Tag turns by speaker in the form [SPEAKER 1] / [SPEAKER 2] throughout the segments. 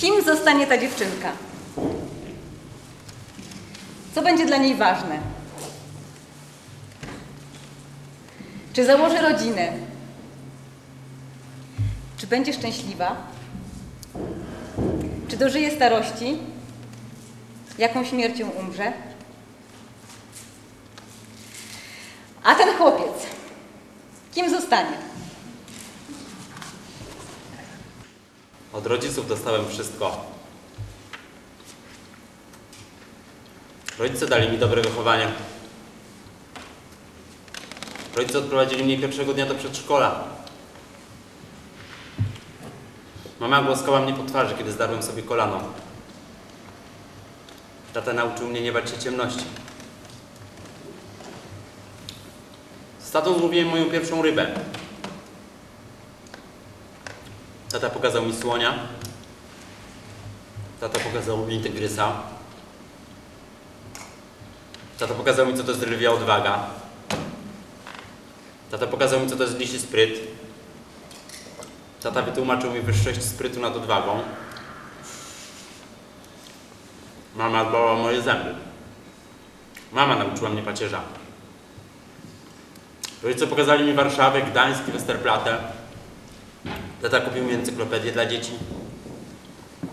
[SPEAKER 1] Kim zostanie ta dziewczynka? Co będzie dla niej ważne? Czy założy rodzinę? Czy będzie szczęśliwa? Czy dożyje starości? Jaką śmiercią umrze? A ten chłopiec, kim zostanie?
[SPEAKER 2] Od rodziców dostałem wszystko. Rodzice dali mi dobre wychowanie. Rodzice odprowadzili mnie pierwszego dnia do przedszkola. Mama głaskała mnie po twarzy, kiedy zdarłem sobie kolano. Tata nauczył mnie nie bać się ciemności. Z tatą złowiłem moją pierwszą rybę. Tata pokazał mi słonia. Tata pokazał mi tygrysa. Tata pokazał mi, co to jest lwia odwaga. Tata pokazał mi, co to jest lisi spryt. Tata wytłumaczył mi wyższość sprytu nad odwagą. Mama dbała moje zęby. Mama nauczyła mnie pacierza. Rodzice pokazali mi Warszawę, Gdańsk Westerplatte. Tata kupił mi encyklopedię dla dzieci.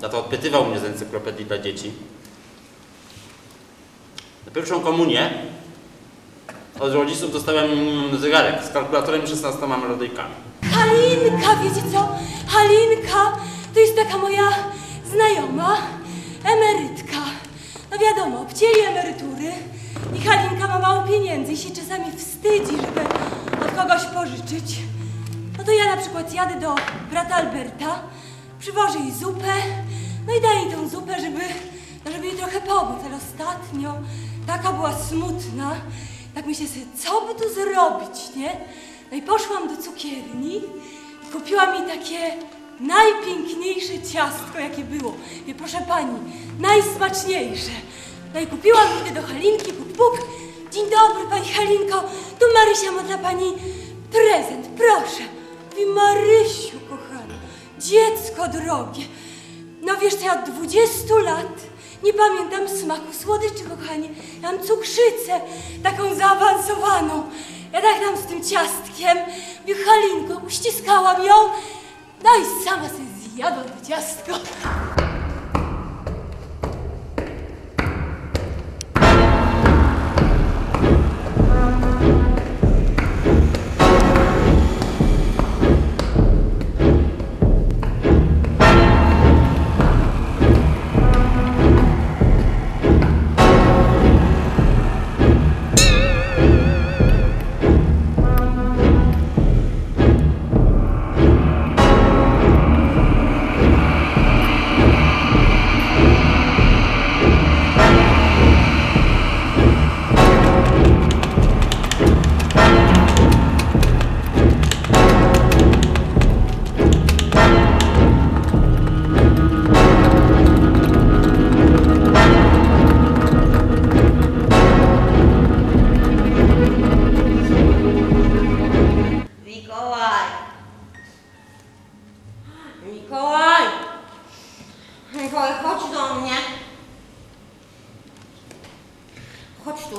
[SPEAKER 2] Tata odpytywał mnie z encyklopedii dla dzieci. Na pierwszą komunię od rodziców dostałem zegarek z kalkulatorem i 16 melodyjkami.
[SPEAKER 3] Halinka, wiecie co? Halinka to jest taka moja znajoma, emerytka. No wiadomo, obcięli emerytury i Halinka ma mało pieniędzy i się czasami wstydzi, żeby od kogoś pożyczyć. No to ja na przykład jadę do brata Alberta, przywożę jej zupę, no i daję jej tą zupę, żeby, no żeby jej trochę pomóc. Ale ostatnio taka była smutna, tak myślę sobie, co by tu zrobić, nie? No i poszłam do cukierni i kupiłam jej takie najpiękniejsze ciastko, jakie było. I proszę pani, najsmaczniejsze. No i kupiłam, idę do Halinki, puk, puk. Dzień dobry, pani Halinko, tu Marysia ma dla pani prezent, proszę. Mówi, Marysiu, kochana, dziecko drogie. No wiesz ja od 20 lat nie pamiętam smaku słodyczy, kochanie. Ja mam cukrzycę, taką zaawansowaną. Ja tak tam z tym ciastkiem, mówię, uściskałam ją, no i sama sobie zjadła to ciastko.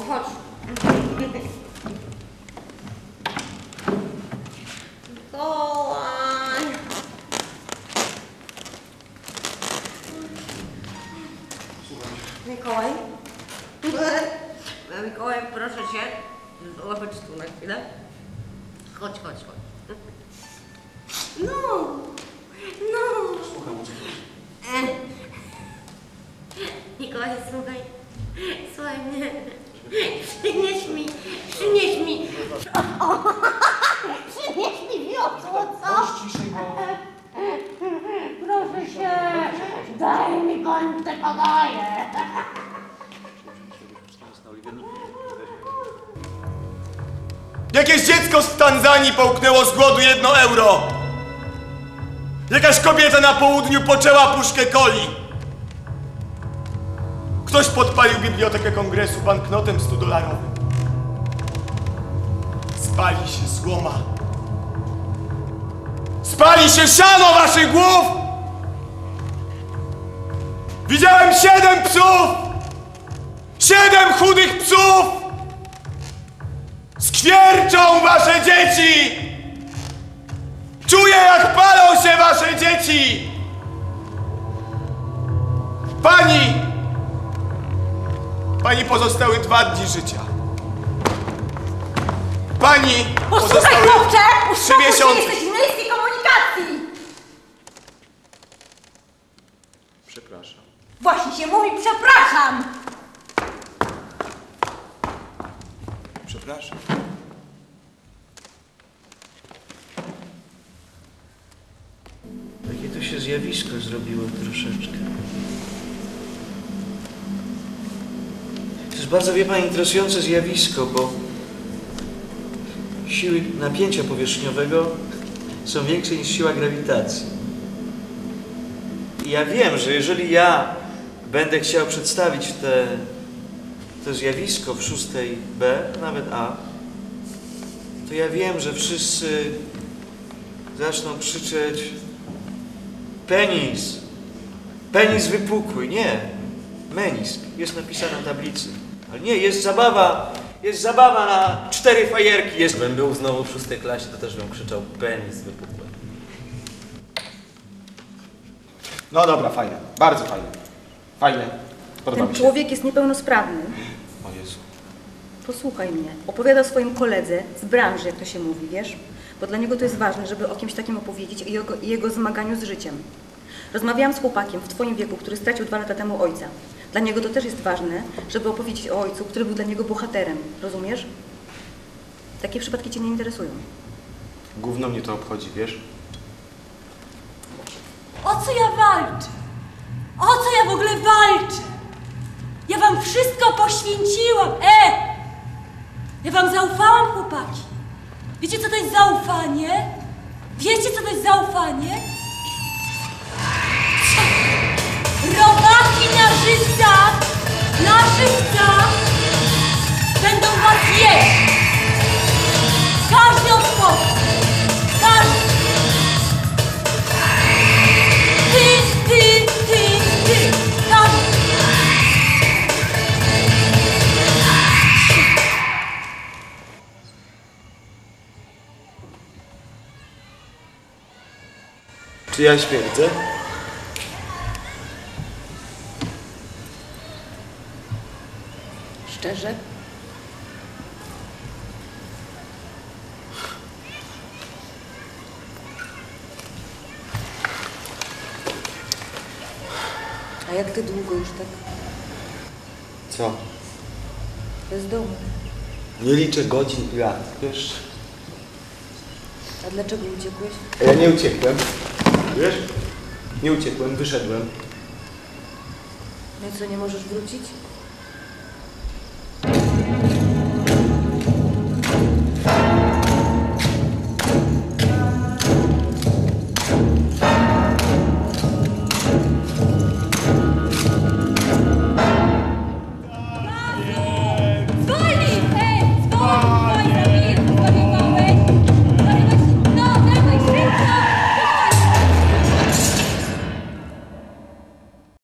[SPEAKER 4] Chodź tu, chodź. Mikołaj! Mikołaj? Mikołaj, proszę cię. Zobacz tu na chwilę. Chodź, chodź, chodź. No, no.
[SPEAKER 2] Słucham.
[SPEAKER 4] E. Mikołaj, słuchaj. Słuchaj mnie. Przynieś mi, przynieś mi. O, przynieś mi wiosło, co? Proszę cię, daj mi końce podaję.
[SPEAKER 5] Jakieś dziecko z Tanzanii połknęło z głodu jedno euro. Jakaś kobieta na południu poczęła puszkę coli. Ktoś podpalił bibliotekę kongresu banknotem 100 dolarowym. Spali się słoma. Spali się siano waszych głów! Widziałem siedem psów! Siedem chudych psów! Skwierczą wasze dzieci! Czuję, jak palą się wasze dzieci! Pani! Pani pozostały dwa dni życia. Pani
[SPEAKER 4] Posłuchaj,
[SPEAKER 5] pozostały
[SPEAKER 4] chłopcze!
[SPEAKER 5] trzy
[SPEAKER 4] Uspokój się,
[SPEAKER 5] miesiące.
[SPEAKER 4] jesteś w miejskiej komunikacji!
[SPEAKER 5] Przepraszam.
[SPEAKER 4] Właśnie się mówi przepraszam!
[SPEAKER 5] Przepraszam.
[SPEAKER 6] Takie tu się zjawisko zrobiło troszeczkę. Jest bardzo, wie Pani, interesujące zjawisko, bo siły napięcia powierzchniowego są większe niż siła grawitacji. I ja wiem, że jeżeli ja będę chciał przedstawić te, to zjawisko w szóstej B, nawet A, to ja wiem, że wszyscy zaczną krzyczeć Penis. Penis wypukły. Nie. Menisk. Jest napisane na tablicy. Ale nie, jest zabawa. Jest zabawa na cztery fajerki. Jest...
[SPEAKER 2] Gdybym był znowu w szóstej klasie, to też bym krzyczał penis wypukły.
[SPEAKER 5] No dobra, fajne. Bardzo fajne. Fajne. Podoba
[SPEAKER 1] Ten
[SPEAKER 5] mi się.
[SPEAKER 1] człowiek jest niepełnosprawny.
[SPEAKER 5] O Jezu.
[SPEAKER 1] Posłuchaj mnie. Opowiada o swoim koledze z branży, jak to się mówi, wiesz? Bo dla niego to jest ważne, żeby o kimś takim opowiedzieć i jego, i jego zmaganiu z życiem. Rozmawiałam z chłopakiem w twoim wieku, który stracił dwa lata temu ojca. Dla niego to też jest ważne, żeby opowiedzieć o ojcu, który był dla niego bohaterem. Rozumiesz? Takie przypadki cię nie interesują.
[SPEAKER 5] Gówno mnie to obchodzi, wiesz?
[SPEAKER 3] O co ja walczę? O co ja w ogóle walczę? Ja wam wszystko poświęciłam. E! Ja wam zaufałam, chłopaki. Wiecie, co to jest zaufanie? Wiecie, co to jest zaufanie? Robaki na żywcach, na żywcach będą was jeść. Każdy odpowie. Każdy. Ty, ty, ty, ty. Każdy.
[SPEAKER 6] Czy ja śmierdzę?
[SPEAKER 1] Szczerze? A jak ty długo już tak
[SPEAKER 5] Co?
[SPEAKER 1] bez domu?
[SPEAKER 5] Nie liczę godzin i lat, wiesz?
[SPEAKER 1] A dlaczego uciekłeś?
[SPEAKER 5] Ja nie uciekłem. Wiesz? Nie uciekłem, wyszedłem.
[SPEAKER 1] No i co, nie możesz wrócić?